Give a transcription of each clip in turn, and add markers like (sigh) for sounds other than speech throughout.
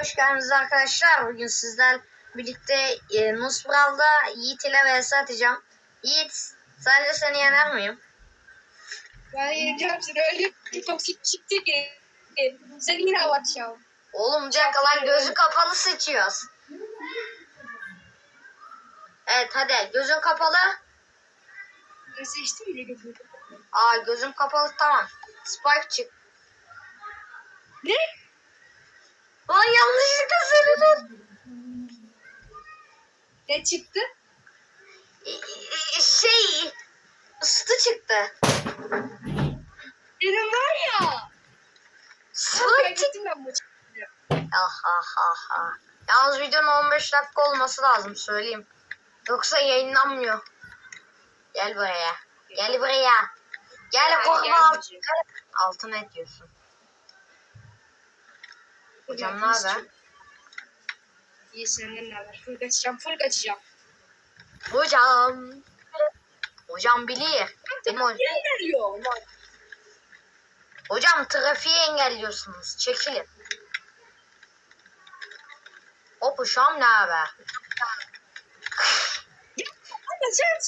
hoş geldiniz arkadaşlar. Bugün sizler birlikte e, Nusbral'da Yiğit ile vs atacağım. Yiğit, sence seni yener miyim? Ben yeneceğim seni öyle bir toksik çıktı ki. Seni yine avatacağım. Oğlum Jack lan gözü kapalı seçiyoruz. Evet hadi gözün kapalı. Ben seçtim bile gözümü. Aa gözüm kapalı tamam. Spike çık. Ne? Lan yanlışlıkla söyledim. Ne çıktı? E, e, Şey ıstı çıktı. Benim var ya. Kaybettim ben bu. Ah ah ah ah. Yalnız videonun 15 dakika olması lazım söyleyeyim. Yoksa yayınlanmıyor. Gel buraya. Gel buraya. Gel Ben korkma alt- Hocam ne haber? İyi senden ne haber? Full kaçacağım, full kaçacağım. Hocam. Hocam bilir. Benim ho- Ne geliyor? Hocam trafiği engelliyorsunuz. Çekilin. Hop hocam ne haber? Ama sen...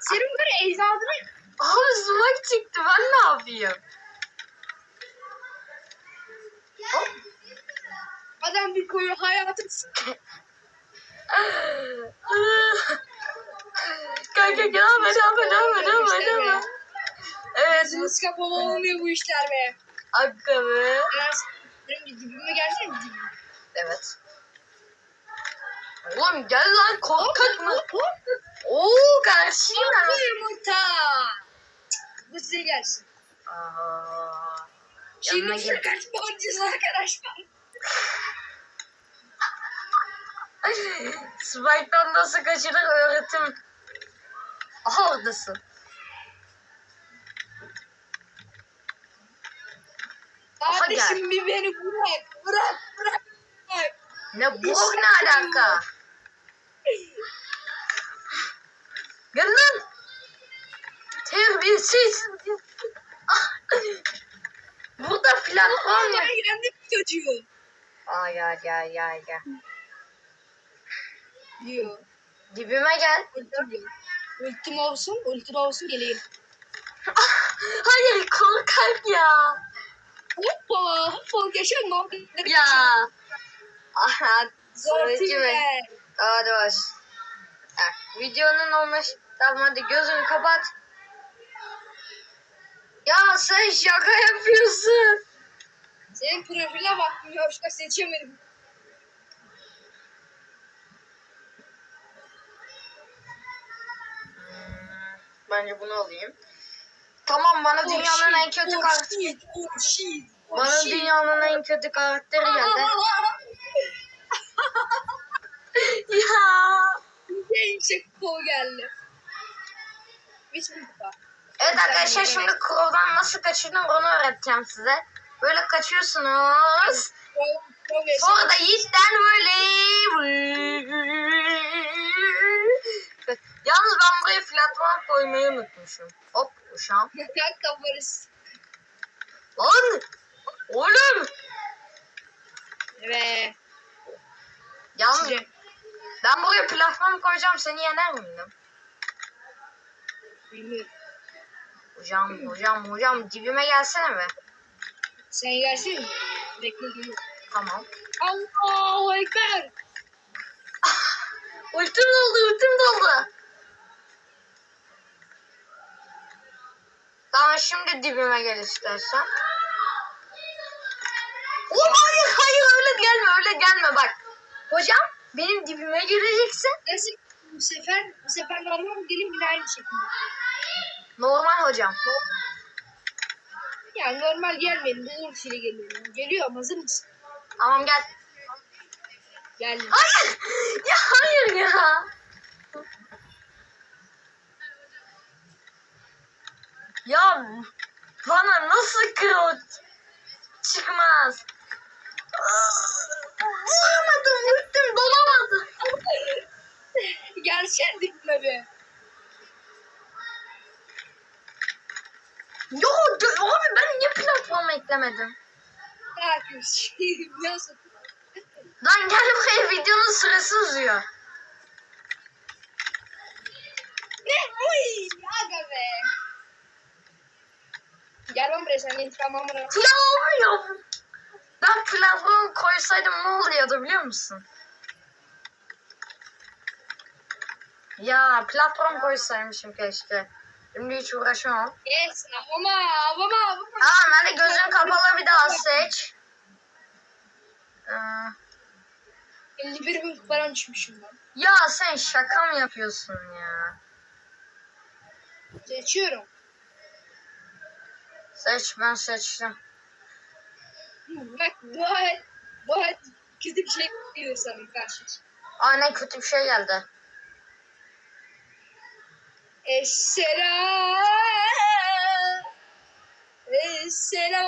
Senin böyle ecdadını... Abi çıktı ben ne yapayım? Hop. Adam bir koyu hayatım... Kanka gelme gelme gelme gelme gelme. Evet. Gözünüz kapalı olmuyor bu işler be. Hakka be. Biraz benim dibime gelsene dibime. Evet. Oğlum gel lan korkak mı? Oo karşıyım ben. Bu yumurta. Bu size gelsin. Aha. Şimdi gel. kaçma oynayacağız arkadaşlar. Spike'dan nasıl kaçılır öğretim. Aha oradasın. Aha, Kardeşim bir beni bırak. Bırak bırak. bırak. Ne bu ne alaka? Gel lan. Terbiyesiz. Ah. Burada platform yok. Aa, girendi çocuğu. Ay gel gel gel gel. Diyor. Dibime gel. Ultim. Ultim olsun, ultim olsun geleyim. Hayır korkak ya. Hoppa, hoppa yaşa ne oldu? Ya. Aha. Sonraki mi? Hadi baş. Ha, videonun olmuş. Tamam hadi gözünü kapat. Ya sen şaka yapıyorsun. Senin profiline baktım, hoşça seçemedim. Bence bunu alayım. Tamam bana dünyanın en kötü oh karakteri. shit, oh shit, oh Bana shit. dünyanın en kötü karakteri geldi. (laughs) ya. En kol geldi. Hiç mi kupa? Evet arkadaşlar şimdi Crow'dan nasıl kaçılır onu öğreteceğim size. Böyle kaçıyorsunuz. Sonra da Yiğit'ten böyle. Yalnız ben buraya platform koymayı unutmuşum. Hop uşağım. (laughs) Kanka varız. Lan! Oğlum! Ve Yalnız size ben buraya platform koyacağım seni yener miyim? bilmiyorum. Hocam hocam hocam dibime gelsene be. Sen gelsin. Bekle. Tamam. Allahu Ekber. Ultim doldu ultim doldu. Şimdi dibime gel istersen. Oğlum hayır hayır öyle gelme öyle gelme bak. Hocam benim dibime geleceksin. Neyse bu sefer bu sefer normal gelin yine aynı şekilde. Normal hocam. Yani normal gelmeyin. Bu ultiyle geliyorum. Geliyorum hazır mısın? Tamam gel. Geldim. Hayır. (laughs) Ya hayır ya. Ya bana nasıl kral çıkmaz? Vuramadım, ultim dolamadı. Gelsene dibime be. Yo, abi ben niye platforma eklemedim? Ne yapıyorsun? Nasıl? Lan gel buraya videonun süresi uzuyor. Ne? Uy! Aga be. Gel buraya sen intikam almana. Ya olmuyor. Ben platform koysaydım ne oluyordu biliyor musun? Ya platform koysaymışım keşke. Şimdi hiç uğraşamam. Yes. Avama, avama. Aa ben de gözün kapalı bir daha seç. Ee, 51 bin kuparan düşmüşüm ben. ya sen şaka mı yapıyorsun ya? Seçiyorum. Seç ben seçtim. Bak bu hayat, bu hayat kötü bir şey geliyor sana karşı. Aa ne kötü bir şey geldi. Esselam. Esselam.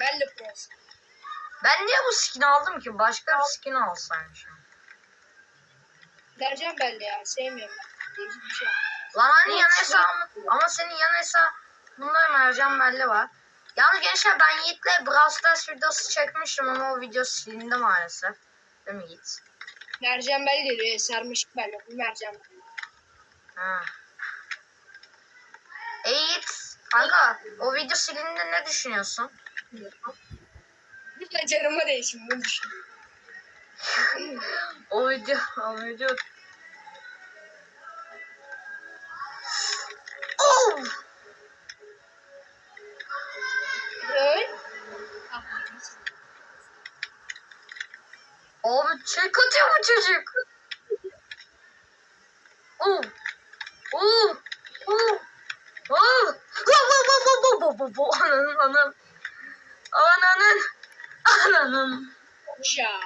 Ben de pros. Ben niye bu skin aldım ki? Başka bir skin alsaymışım. Vereceğim ben de ya. Sevmiyorum ben. Değişik bir şey. Lan hani yan Evet, hesabın ama senin yan hesabında mercan belli var. Yalnız gençler ben Yiğit'le Brawl Stars videosu çekmiştim ama o video silindi maalesef. Değil mi Yiğit? Mercan belli diyor. Sarmışık belli. Bu mercan belli. Ha. E Yiğit, kanka o video silindi ne düşünüyorsun? Lütfen canıma değişim. Bunu düşün. (laughs) O video, o video. Abi çek atıyor bu çocuk. Oo. Oo. Oo. Oo. Ananın anam. Ananın. Ananın. Uşa.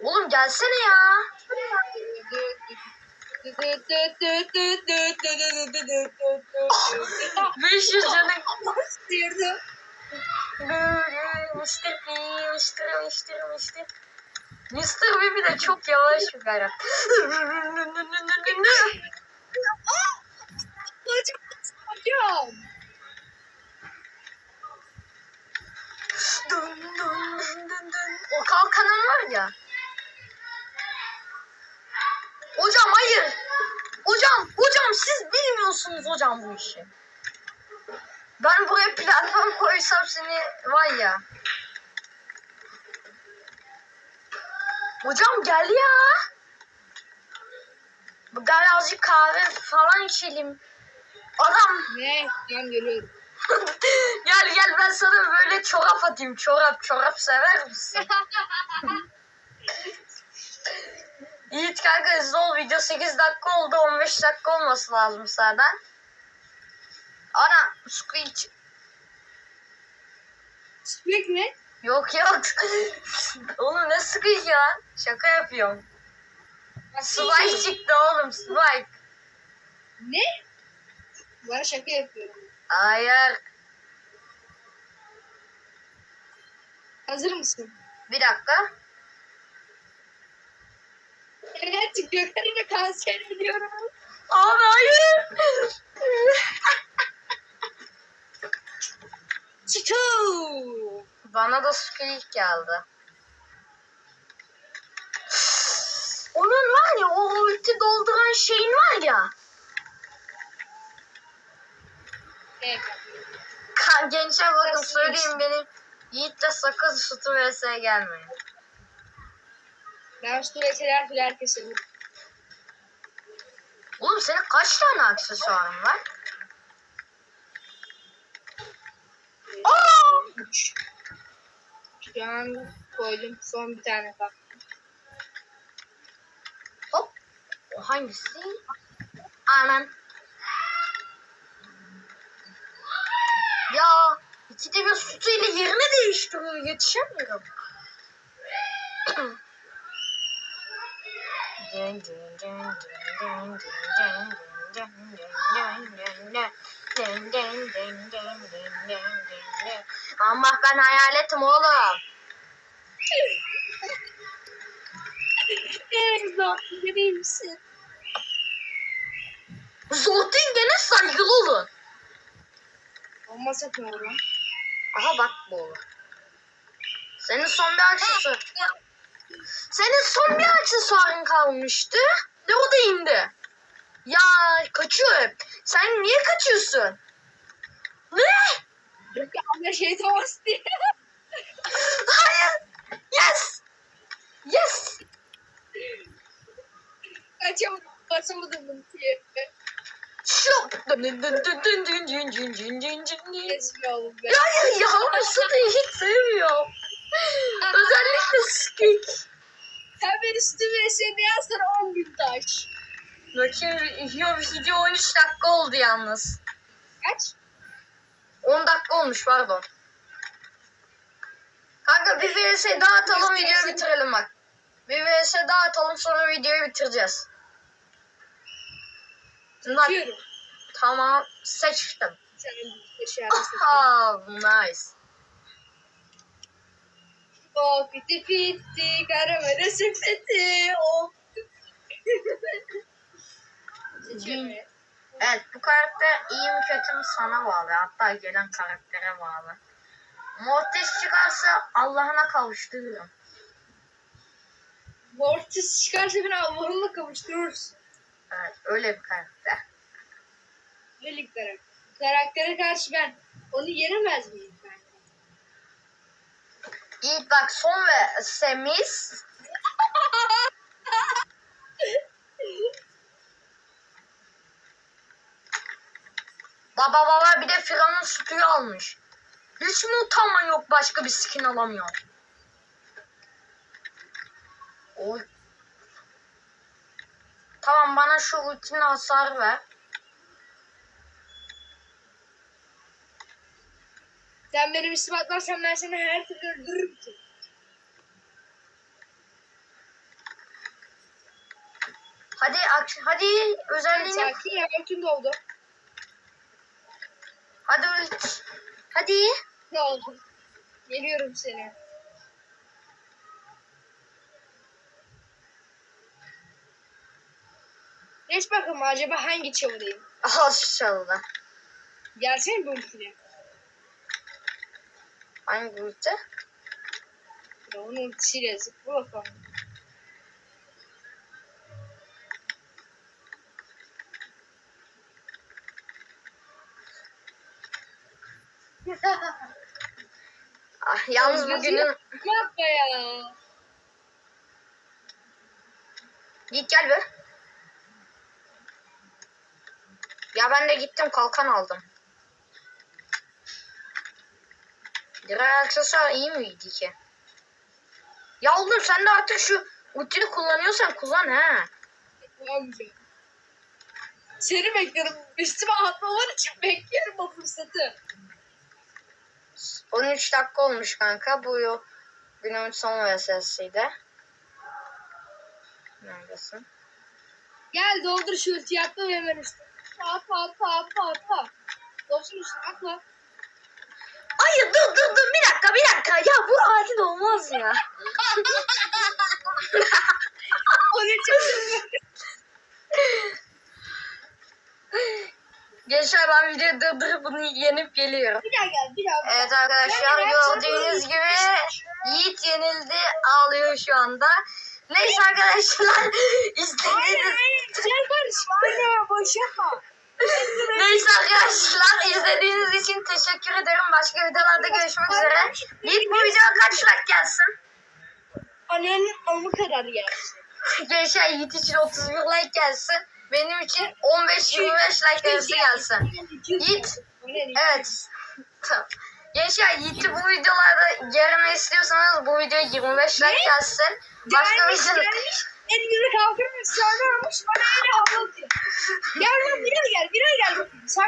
Oğlum gelsene ya. 500 canım. Sıyırdı. Mr. P, Mr. Mr. Mr. Mr. B bir de çok yavaş bir. Hocam. Dın dın dın dın dın. O kalkanın var ya. Hocam hayır. Hocam, hocam siz bilmiyorsunuz hocam bu işi. Ben buraya platform koysam seni var ya. Hocam gel ya. Gel azıcık kahve falan içelim. Adam Ne? Ben geliyorum. (laughs) gel gel ben sana böyle çorap atayım. Çorap çorap sever misin? (laughs) Yiğit kanka hızlı ol. Video 8 dakika oldu. 15 dakika olması lazım zaten. Ana squeak. Squeak mi? Yok yok. (laughs) oğlum ne squeak ya? Şaka yapıyorum. Spike çıktı oğlum Spike. Ne? Bana şaka yapıyorum. Hayır. Hazır mısın? Bir dakika. Evet, Gökhan'ı kanser ediyorum. Abi hayır. Çiçoo! Bana da squeak geldi. Onun var ya o ulti dolduran şeyin var ya. Evet. Gençler bakın söyleyeyim benim Yiğit'le sakız sütü vs gelmeyin. Ben her türlü herkese vururum. Oğlum senin kaç tane aksesuarın var? Aa! Üç. Şu an koydum. Son bir tane kaldı. Hop. O hangisi? Anan. Ya ikide bir sütüyle yerini değiştiriyor. Yetişemiyorum. Ama ben hayaletim oğlum. Göreyim misin? Zort'un gene saygılı olun. Olmaz etme oğlum. Aha bak bu olur. Senin son bir aksesuar. Senin son bir aksesuarın kalmıştı. Ve o da indi. Ya kaçıyor. Sen niye kaçıyorsun? Ne? Yok ya abla şeytan bastı diye. Hayır. Yes. Yes. Kaçamadım. Kaçamadım diye. Şu. Dın dın dın dın dın dın dın dın dın dın dın. Resmi oğlum be. Ya ya ya Mısır'ı hiç sevmiyorum. Özellikle skik. Beni üstüme seni yazsana 10 bin taş. Bakayım yo, video 13 dakika oldu yalnız. Kaç? 10 dakika olmuş pardon. Kanka bir vs daha atalım videoyu bitirelim bak. Bir vs daha atalım sonra videoyu bitireceğiz. Tutuyorum. tamam seçtim. Aha (laughs) nice. O piti piti karamele sepeti o. (laughs) Seçiyorum. Evet bu karakter iyi mi kötü mü sana bağlı. Hatta gelen karaktere bağlı. Mortis çıkarsa Allah'ına kavuştururum. Mortis çıkarsa beni Allah'ınla kavuşturursun. Evet öyle bir karakter. Öyle bir karakter. Karaktere karşı ben onu yenemez miyim ben? İlk bak son ve Semis. (laughs) baba baba bir de Firavun sütüyü almış. Hiç mi utanma yok başka bir skin alamıyor. Oy. Tamam bana şu ultini hasar ver. Sen benim üstüme atmazsan ben seni her türlü öldürürüm ki. Hadi hadi özelliğini Sakin ya bütün doldu. Hadi. Ne oldu? Geliyorum seni. Geç bakalım acaba hangi çavudayım? Aha şu çaldı. Gelsene bu ultine. Hangi ulti? Ya Onun ultisiyle zıpla bakalım. Ah, yalnız bugünün Yapma ya. Git gel be. Ya ben de gittim kalkan aldım. Diğer aksesuar iyi miydi ki? Ya oğlum sen de artık şu ultini kullanıyorsan kullan ha. Kullanmayacağım. Seni bekliyorum. Üstüme atmaman için bekliyorum o fırsatı. 13 dakika olmuş kanka. Bu günümün son VS'siydi. Neredesin? Gel doldur şu ultiyi atma ve hemen üstüne. Atma atma atma atma. Dolsun üstüne atma. Hayır dur dur dur bir dakika bir dakika. Ya bu adil olmaz ya. (laughs) O ne çok Videoyu durdurup bunu yenip geliyorum. Bir daha gel bir daha. Evet arkadaşlar gördüğünüz gibi Yiğit yenildi ağlıyor şu anda. Neyse arkadaşlar izlediğiniz Gel kardeşim. Anne boş yapma. Neyse arkadaşlar izlediğiniz için teşekkür ederim. Başka videolarda görüşmek üzere. Yiğit bu videoya kaç like gelsin? Annenin alnı kadar gelsin. Gençler Yiğit için 31 like gelsin. Benim için 15-25 like arası gelsin. Yiğit evet. Tamam. Gençler Yiğit'i bu videolarda görmeyi istiyorsanız bu videoya 25 like gelsin. Başka Gelmiş, video... gelmiş. Elini kaldırmış sonra olmuş bana öyle havalı diyor. Gel lan bir gel bir gel. Sen